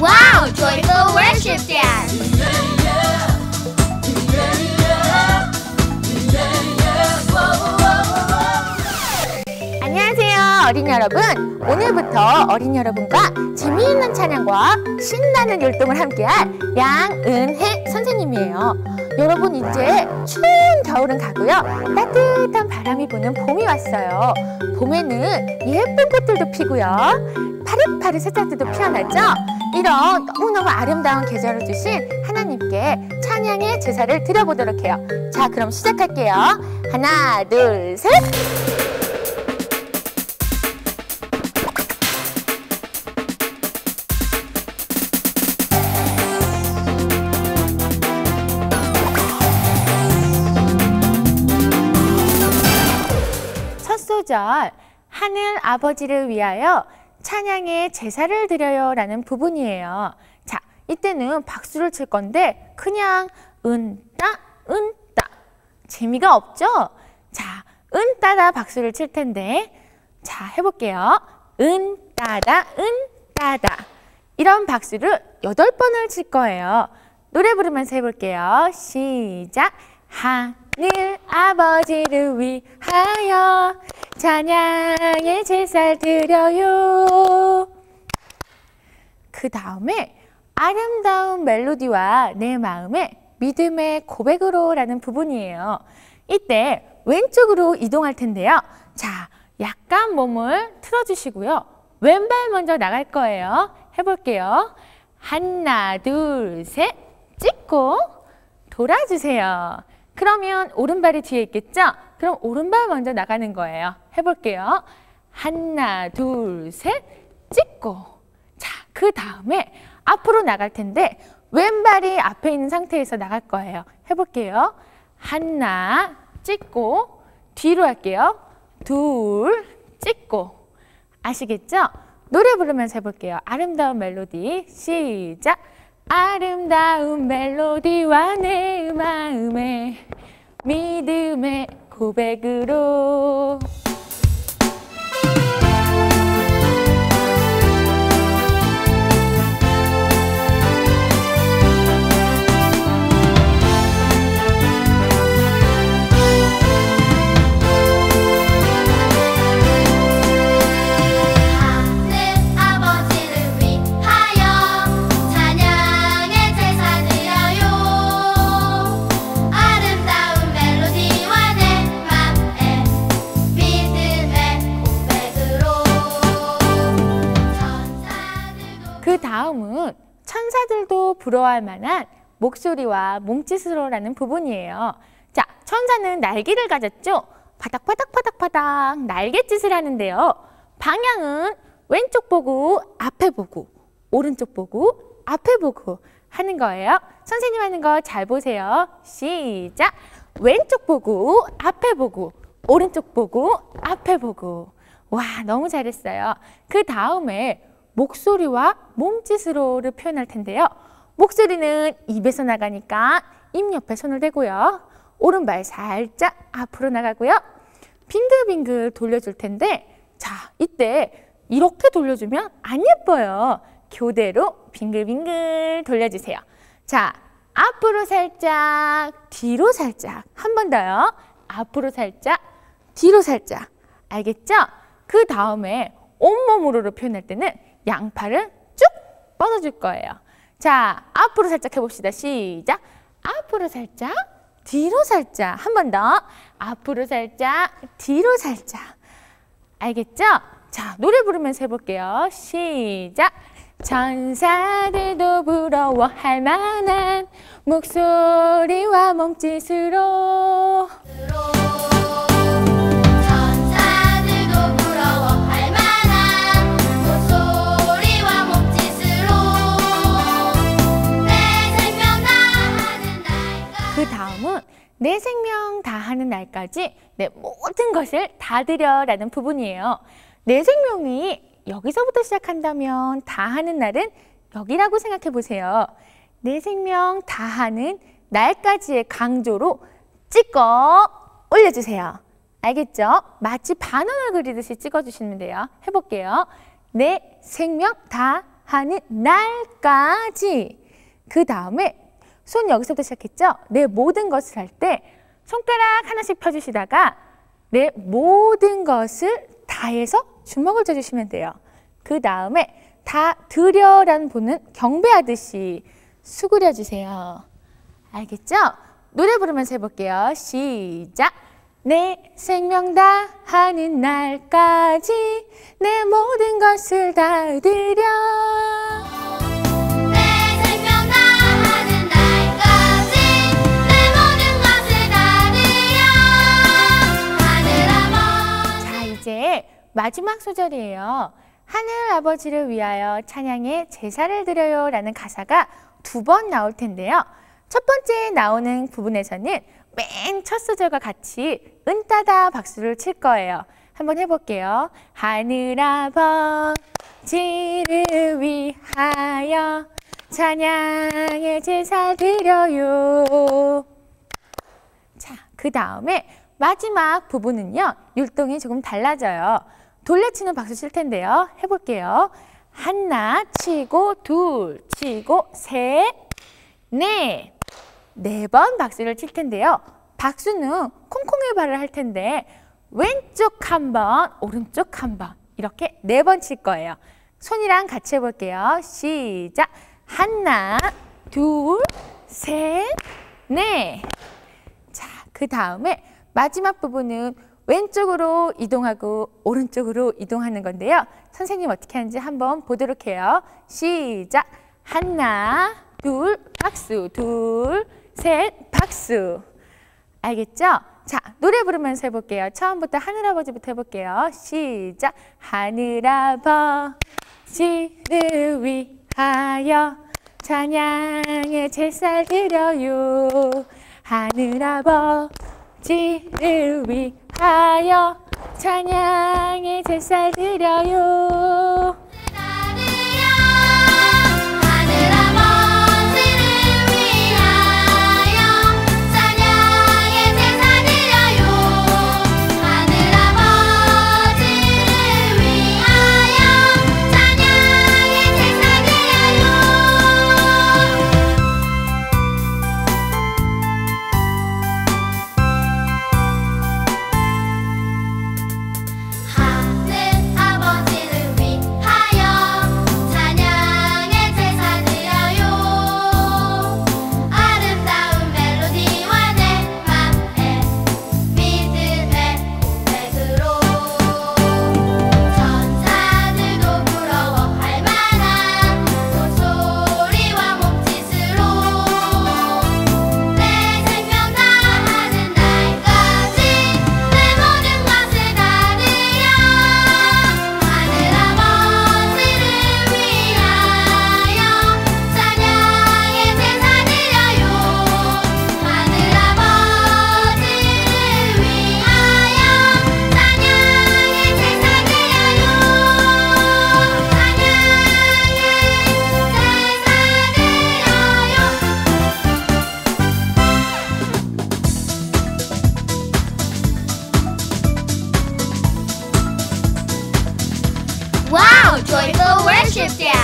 Wow, joyful worship dance. 안녕하세요 어린 여러분. 오늘부터 어린 여러분과 재미있는 찬양과 신나는 율동을 함께할 양은혜 선생님이에요 여러분 이제 추운 겨울은 가고요. 따뜻한 바람이 부는 봄이 왔어요. 봄에는 예쁜 꽃들도 피고요. 파릇파릇 새싹들도 피어나죠? 이런 너무너무 아름다운 계절을 주신 하나님께 찬양의 제사를 드려보도록 해요. 자 그럼 시작할게요. 하나 둘 셋 첫 소절 하늘 아버지를 위하여 찬양의 제사를 드려요 라는 부분이에요. 자, 이때는 박수를 칠 건데 그냥 은따 은따 재미가 없죠? 자, 은따다 박수를 칠 텐데 자, 해볼게요. 은따다 은따다 이런 박수를 여덟 번을 칠 거예요. 노래 부르면서 해볼게요. 시작. 하 늘 아버지를 위하여 찬양의 제사를 드려요. 그 다음에 아름다운 멜로디와 내 마음의 믿음의 고백으로 라는 부분이에요. 이때 왼쪽으로 이동할 텐데요. 자, 약간 몸을 틀어주시고요. 왼발 먼저 나갈 거예요. 해볼게요. 하나, 둘, 셋, 찍고 돌아주세요. 그러면 오른발이 뒤에 있겠죠? 그럼 오른발 먼저 나가는 거예요. 해볼게요. 하나, 둘, 셋, 찍고. 자, 그 다음에 앞으로 나갈 텐데 왼발이 앞에 있는 상태에서 나갈 거예요. 해볼게요. 하나, 찍고 뒤로 할게요. 둘, 찍고. 아시겠죠? 노래 부르면서 해볼게요. 아름다운 멜로디 시작! 아름다운 멜로디와 내 마음의 믿음의 고백으로 그 다음은 천사들도 부러워할 만한 목소리와 몸짓으로라는 부분이에요. 자, 천사는 날개를 가졌죠? 바닥바닥바닥바닥 날갯짓을 하는데요. 방향은 왼쪽 보고 앞에 보고 오른쪽 보고 앞에 보고 하는 거예요. 선생님 하는 거 잘 보세요. 시작. 왼쪽 보고 앞에 보고 오른쪽 보고 앞에 보고 와 너무 잘했어요. 그 다음에 목소리와 몸짓으로를 표현할 텐데요. 목소리는 입에서 나가니까 입 옆에 손을 대고요. 오른발 살짝 앞으로 나가고요. 빙글빙글 돌려줄 텐데 자 이때 이렇게 돌려주면 안 예뻐요. 교대로 빙글빙글 돌려주세요. 자 앞으로 살짝 뒤로 살짝 한 번 더요. 앞으로 살짝 뒤로 살짝 알겠죠? 그 다음에 온몸으로를 표현할 때는 양팔을 쭉 뻗어줄 거예요. 자, 앞으로 살짝 해봅시다. 시작. 앞으로 살짝, 뒤로 살짝. 한 번 더. 앞으로 살짝, 뒤로 살짝. 알겠죠? 자, 노래 부르면서 해볼게요. 시작. 천사들도 부러워할 만한 목소리와 몸짓으로 날까지 내 모든 것을 다 드려라는 부분이에요. 내 생명이 여기서부터 시작한다면 다 하는 날은 여기라고 생각해 보세요. 내 생명 다 하는 날까지의 강조로 찍어 올려주세요. 알겠죠? 마치 반원을 그리듯이 찍어주시면 돼요. 해볼게요. 내 생명 다 하는 날까지. 그 다음에 손 여기서부터 시작했죠? 내 모든 것을 할 때 손가락 하나씩 펴주시다가 내 모든 것을 다해서 주먹을 져주시면 돼요. 그 다음에 다 드려라는 분은 경배하듯이 수그려 주세요. 알겠죠? 노래 부르면서 해볼게요. 시작. 내 생명 다 하는 날까지 내 모든 것을 다 드려. 마지막 소절이에요. 하늘 아버지를 위하여 찬양의 제사를 드려요 라는 가사가 두 번 나올 텐데요. 첫 번째 나오는 부분에서는 맨 첫 소절과 같이 은따다 박수를 칠 거예요. 한번 해볼게요. 하늘 아버지를 위하여 찬양의 제사 드려요. 자, 그 다음에 마지막 부분은요. 율동이 조금 달라져요. 돌려치는 박수 칠 텐데요. 해볼게요. 하나 치고 둘 치고 셋, 넷. 네번 박수를 칠 텐데요. 박수는 콩콩이 발을 할 텐데 왼쪽 한 번, 오른쪽 한 번 이렇게 네 번 칠 거예요. 손이랑 같이 해볼게요. 시작. 하나, 둘, 셋, 넷. 자, 그 다음에 마지막 부분은 왼쪽으로 이동하고 오른쪽으로 이동하는 건데요. 선생님 어떻게 하는지 한번 보도록 해요. 시작. 하나, 둘, 박수, 둘, 셋, 박수. 알겠죠? 자, 노래 부르면서 해볼게요. 처음부터 하늘아버지부터 해볼게요. 시작. 하늘아버지를 위하여 찬양의 제사 드려요. 하늘아버지를 위 하여 찬양의 제사 드려요. Yeah.